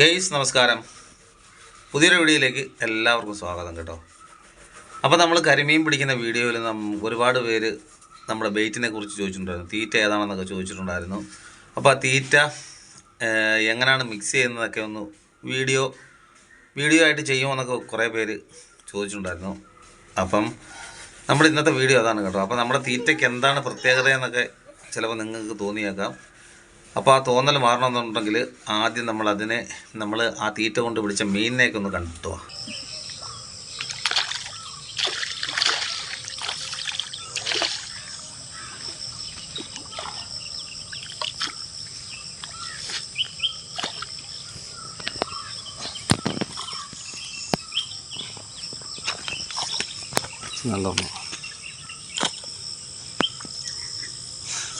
Guys നമസ്കാരം. പുതിയൊരു വീഡിയോയിലേക്ക് എല്ലാവർക്കും സ്വാഗതം കേട്ടോ. അപ്പോൾ നമ്മൾ കരിമീൻ പിടിക്കുന്ന വീഡിയോയിൽ ഒരുപാട് പേര് നമ്മുടെ ബെയ്റ്റിനെ കുറിച്ച് ചോദിച്ചിട്ടുണ്ടായിരുന്നു. തീറ്റ ഏതാണെന്നൊക്കെ ചോദിച്ചിട്ടുണ്ടായിരുന്നു. അപ്പോൾ ആ തീറ്റ എങ്ങനെയാണ് മിക്സ് ചെയ്യുന്നതൊക്കെ ഒന്ന് വീഡിയോ വീഡിയോ ആയിട്ട് ചെയ്യുമെന്നൊക്കെ കുറേ പേര് ചോദിച്ചിട്ടുണ്ടായിരുന്നു. അപ്പം നമ്മുടെ ഇന്നത്തെ വീഡിയോ അതാണ് കേട്ടോ. അപ്പോൾ നമ്മുടെ തീറ്റയ്ക്ക് എന്താണ് പ്രത്യേകത എന്നൊക്കെ ചിലപ്പോൾ നിങ്ങൾക്ക് തോന്നിയേക്കാം. അപ്പോൾ ആ തോന്നൽ മാറണമെന്നുണ്ടെങ്കിൽ ആദ്യം നമ്മൾ അതിനെ നമ്മൾ ആ തീറ്റ കൊണ്ട് പിടിച്ച മീനിനെയൊക്കെ ഒന്ന് കണ്ടെത്തുക. നല്ല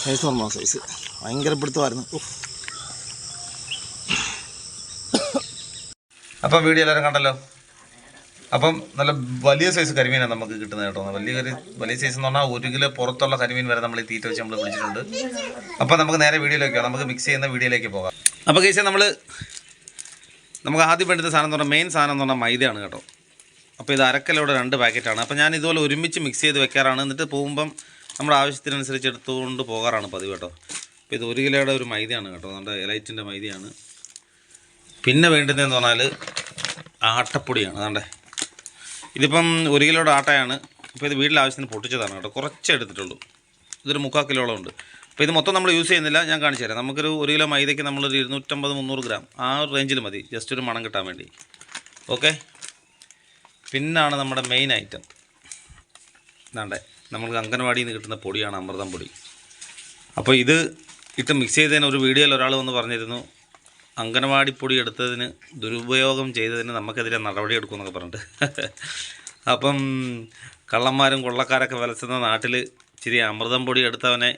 സൈസ് വന്നോ സൈസ് ഭയങ്കര പിടുത്തമായിരുന്നു. അപ്പം വീഡിയോ എല്ലാവരും കണ്ടല്ലോ? അപ്പം നല്ല വലിയ സൈസ് കരിമീനാണ് നമുക്ക് കിട്ടുന്നത് കേട്ടോ. വലിയ കരി വലിയ സൈസ് എന്ന് പറഞ്ഞാൽ ഒരു കിലോ പുറത്തുള്ള കരിമീൻ വരെ നമ്മൾ ഈ തീറ്റ വെച്ച് നമ്മൾ പിടിച്ചിട്ടുണ്ട്. അപ്പം നമുക്ക് നേരെ വീഡിയോയിലേക്ക് പോകാം. നമുക്ക് മിക്സ് ചെയ്യുന്ന വീഡിയോയിലേക്ക് പോകാം. അപ്പോൾ കേസ് നമ്മൾ നമുക്ക് ആദ്യം വേണ്ടുന്ന സാധനം എന്ന് പറഞ്ഞാൽ മെയിൻ സാധനം എന്ന് പറഞ്ഞാൽ മൈദയാണ് കേട്ടോ. അപ്പോൾ ഇത് അരക്കലോടെ രണ്ട് പാക്കറ്റാണ് അപ്പോൾ ഞാൻ ഇതുപോലെ ഒരുമിച്ച് മിക്സ് ചെയ്ത് വെക്കാറാണ്. എന്നിട്ട് പോകുമ്പം നമ്മുടെ ആവശ്യത്തിനനുസരിച്ച് എടുത്തുകൊണ്ട് പോകാറാണ് പതിവ് കേട്ടോ. അപ്പോൾ ഇത് ഒരു കിലോയുടെ ഒരു മൈദയാണ് കേട്ടോ. നമ്മുടെ എലൈറ്റിന്റെ മൈദയാണ്. പിന്നെ വേണ്ടുന്നതെന്ന് പറഞ്ഞാൽ ആട്ടപ്പൊടിയാണ്. അതാണ്ടേ ഇതിപ്പം ഒരു കിലോയുടെ ആട്ടയാണ്. ഇപ്പോൾ ഇത് വീട്ടിൽ ആവശ്യത്തിന് പൊട്ടിച്ചതാണ് കേട്ടോ. കുറച്ച് എടുത്തിട്ടുള്ളൂ. ഇതൊരു മുക്കാൽ കിലോളം ഉണ്ട്. അപ്പോൾ ഇത് മൊത്തം നമ്മൾ യൂസ് ചെയ്യുന്നില്ല. ഞാൻ കാണിച്ചു തരാം. നമുക്കൊരു ഒരു കിലോ മൈദയ്ക്ക് നമ്മളൊരു ഇരുന്നൂറ്റമ്പത് മുന്നൂറ് ഗ്രാം ആ ഒരു റേഞ്ചിൽ മതി. ജസ്റ്റ് ഒരു മണം കിട്ടാൻ വേണ്ടി. ഓക്കെ പിന്നാണ് നമ്മുടെ മെയിൻ ഐറ്റം ഇതാണ്ടേ. നമുക്ക് അംഗൻവാടിയിൽ നിന്ന് കിട്ടുന്ന പൊടിയാണ് അമൃതം പൊടി. അപ്പോൾ ഇത് ഇട്ട് മിക്സ് ചെയ്തതിന് ഒരു വീഡിയോയിൽ ഒരാൾ വന്ന് പറഞ്ഞിരുന്നു അംഗനവാടി പൊടി എടുത്തതിന് ദുരുപയോഗം ചെയ്തതിന് നമുക്കെതിരെ നടപടി എടുക്കുമെന്നൊക്കെ പറഞ്ഞിട്ട്. അപ്പം കള്ളന്മാരും കൊള്ളക്കാരൊക്കെ വലച്ചുന്ന നാട്ടിൽ ഇച്ചിരി അമൃതം പൊടി എടുത്തവനെ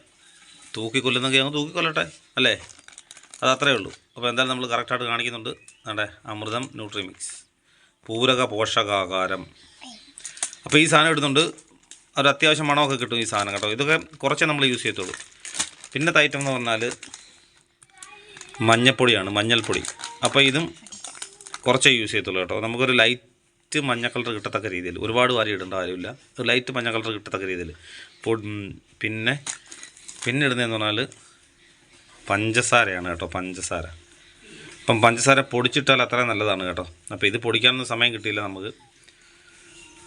തൂക്കിക്കൊല്ലുന്നെങ്കിൽ അങ്ങ് തൂക്കിക്കൊല്ലട്ടെ അല്ലേ? അത് അത്രയേ ഉള്ളൂ. അപ്പോൾ എന്തായാലും നമ്മൾ കറക്റ്റായിട്ട് കാണിക്കുന്നുണ്ട്. അതെ അമൃതം ന്യൂട്രിമിക്സ്. പൂരക പോഷകാഹാരം. അപ്പോൾ ഈ സാധനം ഇടുന്നുണ്ട് ഒരു അത്യാവശ്യം മണമൊക്കെ കിട്ടും ഈ സാധനം കേട്ടോ. ഇതൊക്കെ കുറച്ചേ നമ്മൾ യൂസ് ചെയ്യത്തുള്ളൂ. പിന്നത്തെ ഐറ്റം എന്ന് പറഞ്ഞാൽ മഞ്ഞപ്പൊടിയാണ് മഞ്ഞൾപ്പൊടി. അപ്പോൾ ഇതും കുറച്ചേ യൂസ് ചെയ്യത്തുള്ളൂ കേട്ടോ. നമുക്കൊരു ലൈറ്റ് മഞ്ഞ കളർ കിട്ടത്തക്ക രീതിയിൽ. ഒരുപാട് വാരി ഇടേണ്ട കാര്യമില്ല. ഒരു ലൈറ്റ് മഞ്ഞ കളർ കിട്ടത്തക്ക രീതിയിൽ. പിന്നെ പിന്നെ ഇടുന്നതെന്ന് പറഞ്ഞാൽ പഞ്ചസാരയാണ് കേട്ടോ പഞ്ചസാര. അപ്പം പഞ്ചസാര പൊടിച്ചിട്ടാൽ അത്രയും നല്ലതാണ് കേട്ടോ. അപ്പോൾ ഇത് പൊടിക്കാനൊന്നും സമയം കിട്ടിയില്ല നമുക്ക്.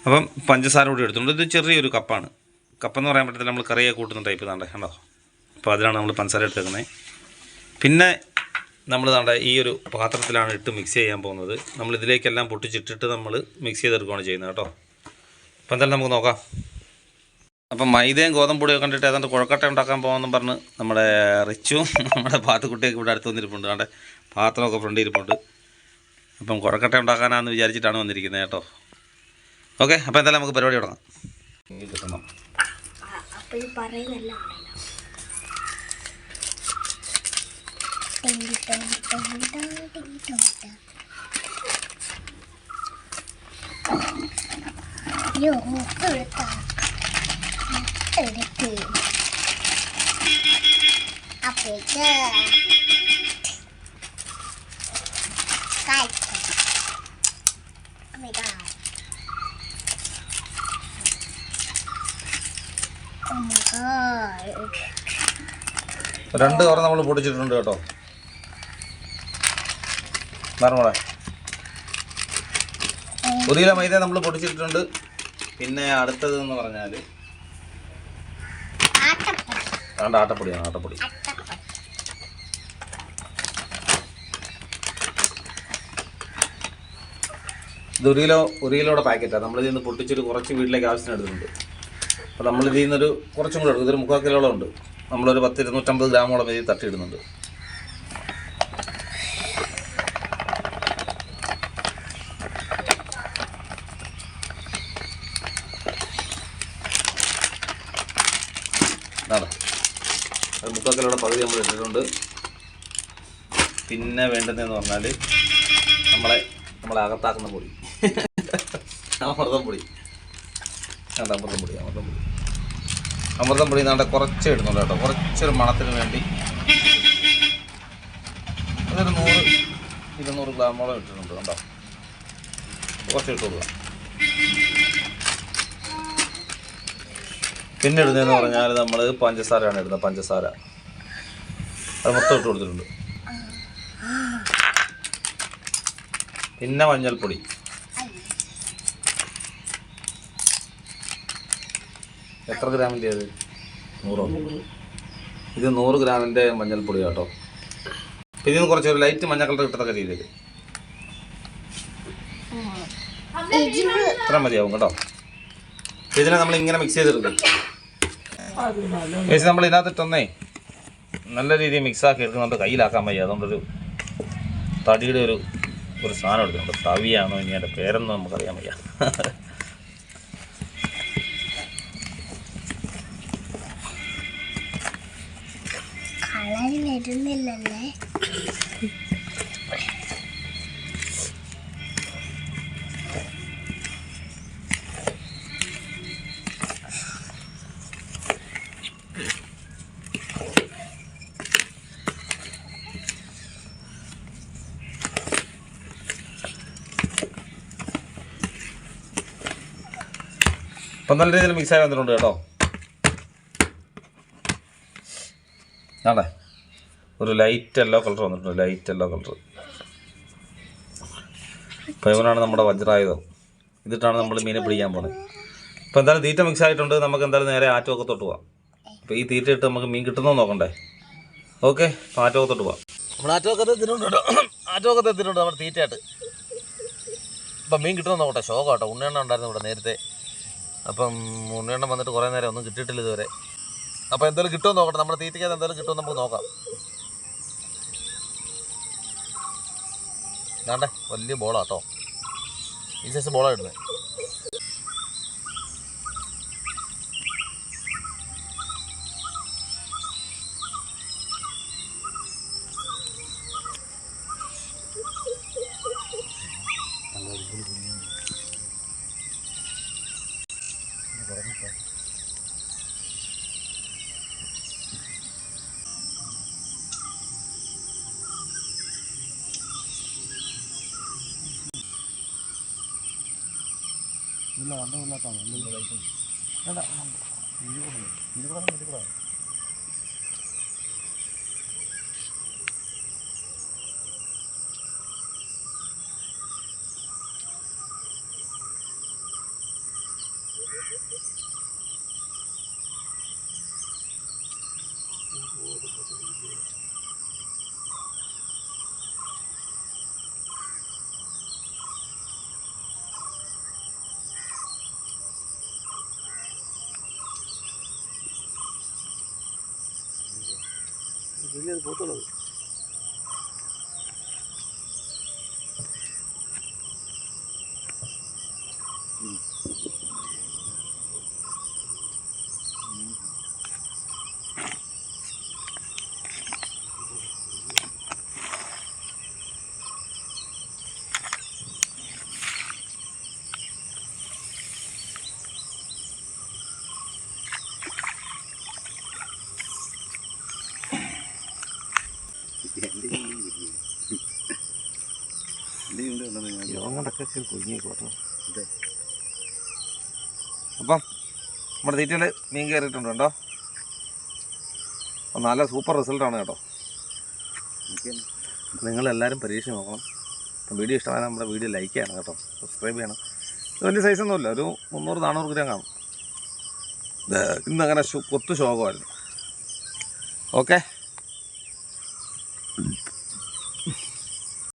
അപ്പം പഞ്ചസാര കൂടി എടുത്തുകൊണ്ട് ഇത് ചെറിയൊരു കപ്പാണ് കപ്പെന്ന് പറയാൻ പറ്റത്തില്ല. നമ്മൾ കറിയൊക്കെ കൂട്ടുന്ന ടൈപ്പ് തന്നെ കണ്ടോ? അപ്പോൾ അതിലാണ് നമ്മൾ പഞ്ചസാര ഇട്ടേക്കുന്നത് പിന്നെ നമ്മൾ നമ്മുടെ ഈ ഒരു പാത്രത്തിലാണ് ഇട്ട് മിക്സ് ചെയ്യാൻ പോകുന്നത്. നമ്മൾ ഇതിലേക്കെല്ലാം പൊട്ടിച്ചിട്ടിട്ട് നമ്മൾ മിക്സ് ചെയ്തെടുക്കുകയാണ് ചെയ്യുന്നത് കേട്ടോ. അപ്പം എന്തായാലും നമുക്ക് നോക്കാം. അപ്പം മൈദയും ഗോതമ്പൊടിയൊക്കെ കണ്ടിട്ട് ഏതാണ്ട് കുഴക്കട്ട ഉണ്ടാക്കാൻ പോകുമെന്നും പറഞ്ഞ് നമ്മുടെ റിച്ചും നമ്മുടെ പാത്തുക്കുട്ടിയൊക്കെ ഇവിടെ അടുത്ത് വന്നിരിപ്പുണ്ട്. അവിടെ പാത്രമൊക്കെ ഫ്രണ്ട് ഇരിപ്പുണ്ട്. അപ്പം കുഴക്കട്ട ഉണ്ടാക്കാനാണെന്ന് വിചാരിച്ചിട്ടാണ് വന്നിരിക്കുന്നത് കേട്ടോ. ഓക്കെ അപ്പോൾ എന്തായാലും നമുക്ക് പരിപാടി തുടങ്ങാം. ഈ കിട്ടണം പറയുന്നല്ല അയ്യോ മുട്ടെടുത്ത മുട്ടെടുത്ത് അപ്പേക്ക് കായ്ക്ക god. രണ്ട് തവണ നമ്മൾ പൊടിച്ചിട്ടുണ്ട് കേട്ടോ പറഞ്ഞോളെ ഒരു കിലോ മൈദ നമ്മൾ പൊടിച്ചിട്ടുണ്ട് പിന്നെ അടുത്തത് എന്ന് ആണ്ട ആട്ടപ്പൊടിയാണ് ആട്ടപ്പൊടി. ആട്ടപ്പൊടി ഇത് ഒരു കിലോ ഒരു കിലോയുടെ പാക്കറ്റാണ്. നമ്മളിതിൽ നിന്ന് പൊട്ടിച്ചൊരു കുറച്ച് വീട്ടിലേക്ക് ആവശ്യത്തിന് എടുത്തിട്ടുണ്ട്. അപ്പോൾ നമ്മളിതിൽ നിന്നൊരു കുറച്ചും കൂടെ എടുക്കും. ഇതൊരു മുക്കാൽ കിലോളം ഉണ്ട്. നമ്മളൊരു പത്ത് ഇരുന്നൂറ്റമ്പത് ഗ്രാമോളം ഇതിൽ തട്ടിയിടുന്നുണ്ട്. ഇതാണ് അത് മുക്കാൽ കിലോയുടെ പകുതി നമ്മൾ ഇട്ടിട്ടുണ്ട്. പിന്നെ വേണ്ടതെന്ന് പറഞ്ഞാൽ നമ്മളെ നമ്മളെ അകത്താക്കുന്ന പൊടി. അമൃതം പൊടി. വേണ്ട അമൃതം പൊടി അമൃതം പൊടി. അമൃതം പൊടി നാട്ടെ കുറച്ച് ഇടുന്നുള്ളൂ കേട്ടോ. കുറച്ചൊരു മണത്തിന് വേണ്ടി അതൊരു നൂറ് ഇരുന്നൂറ് ഗ്രാമോളം ഇട്ടിട്ടുണ്ട് കണ്ടോ? കുറച്ച് ഇട്ട് പിന്നെ ഇടുന്നതെന്ന് പറഞ്ഞാൽ നമ്മൾ പഞ്ചസാരയാണ് ഇടുന്നത് പഞ്ചസാര. അത് മൊത്തം ഇട്ട് കൊടുത്തിട്ടുണ്ട്. പിന്നെ മഞ്ഞൾപ്പൊടി. എത്ര ഗ്രാമിന്റെ അത് നൂറോ. ഇത് നൂറ് ഗ്രാമിന്റെ മഞ്ഞൾപ്പൊടി കേട്ടോ. പിന്നെ കുറച്ച് ഒരു ലൈറ്റ് മഞ്ഞ കളർ കിട്ടത്തക്ക രീതിയിൽ ഇത്ര മതിയാവും കേട്ടോ. ഇതിനെ നമ്മൾ ഇങ്ങനെ മിക്സ് ചെയ്തെടുക്കും നമ്മൾ ഇതിനകത്തിട്ടൊന്നേ നല്ല രീതിയിൽ മിക്സാക്കി എടുക്കുന്നുണ്ട് കയ്യിലാക്കാൻ വയ്യ. അതുകൊണ്ടൊരു തടിയുടെ ഒരു ഒരു സാധനം എടുക്കുന്നുണ്ട് തവിയാണോ ഇനി അതിന്റെ പേരെന്ന് നമുക്കറിയാൻ വയ്യ. കളർ അപ്പം നല്ല രീതിയിൽ മിക്സ് ആയി വന്നിട്ടുണ്ട് കേട്ടോ. ആണേ ഒരു ലൈറ്റ് എല്ലോ കളർ വന്നിട്ടുണ്ട്. ലൈറ്റ് എല്ലോ കളർ അപ്പോൾ ഇവനാണ് നമ്മുടെ വജ്രായുധം. ഇതിട്ടാണ് നമ്മൾ മീനെ പിടിക്കാൻ പോകുന്നത് അപ്പോൾ എന്തായാലും തീറ്റ മിക്സ് ആയിട്ടുണ്ട്. നമുക്ക് എന്തായാലും നേരെ ആറ്റമൊക്കെ തൊട്ട് പോവാം. അപ്പോൾ ഈ തീറ്റ ഇട്ട് നമുക്ക് മീൻ കിട്ടുന്നോ നോക്കണ്ടേ? ഓക്കെ അപ്പോൾ തൊട്ട് പോവാം. നമ്മൾ ആറ്റമൊക്കെ എത്തിയിട്ടുണ്ട് കേട്ടോ. ആറ്റമൊക്കെ എത്തിയിട്ടുണ്ട് നമ്മുടെ തീറ്റയായിട്ട്. അപ്പം മീൻ കിട്ടുമെന്ന് നോക്കട്ടെ. ശോകം കേട്ടോ ഉണ്ണെണ്ണ ഉണ്ടായിരുന്നു ഇവിടെ നേരത്തെ. അപ്പം ഉണ്ണിയെണ്ണം വന്നിട്ട് കുറേ നേരം ഒന്നും കിട്ടിയിട്ടില്ല ഇതുവരെ. അപ്പം എന്തായാലും കിട്ടുമെന്ന് നോക്കട്ടെ. നമ്മുടെ തീറ്റയ്ക്കകത്ത് എന്തായാലും കിട്ടുമെന്ന് നമുക്ക് നോക്കാം. വേണ്ടേ വലിയ ബോളാട്ടോ ഈ സൈസ് ബോളാണ് ഇടുന്നത് உள்ள வந்து உள்ள தாங்க உள்ள வைக்கும் வேண்டாம் இது கூட இது கூட இது கூட Thank you. 直接不动了。അപ്പം നമ്മുടെ തീറ്റയിൽ മീൻ കയറിയിട്ടുണ്ട് കേട്ടോ അപ്പം നല്ല സൂപ്പർ റിസൾട്ടാണ് കേട്ടോ നിങ്ങളെല്ലാവരും പരീക്ഷ നോക്കണം അപ്പം വീഡിയോ ഇഷ്ടമായ നമ്മുടെ വീഡിയോ ലൈക്ക് ചെയ്യണം കേട്ടോ സബ്സ്ക്രൈബ് ചെയ്യണം ഇത് വലിയ സൈസൊന്നുമില്ല ഒരു മുന്നൂറ് നാനൂറ് ഗ്രാം കാണും ഇന്നങ്ങനെ കൊത്തു ശോകമായിരുന്നു ഓക്കെ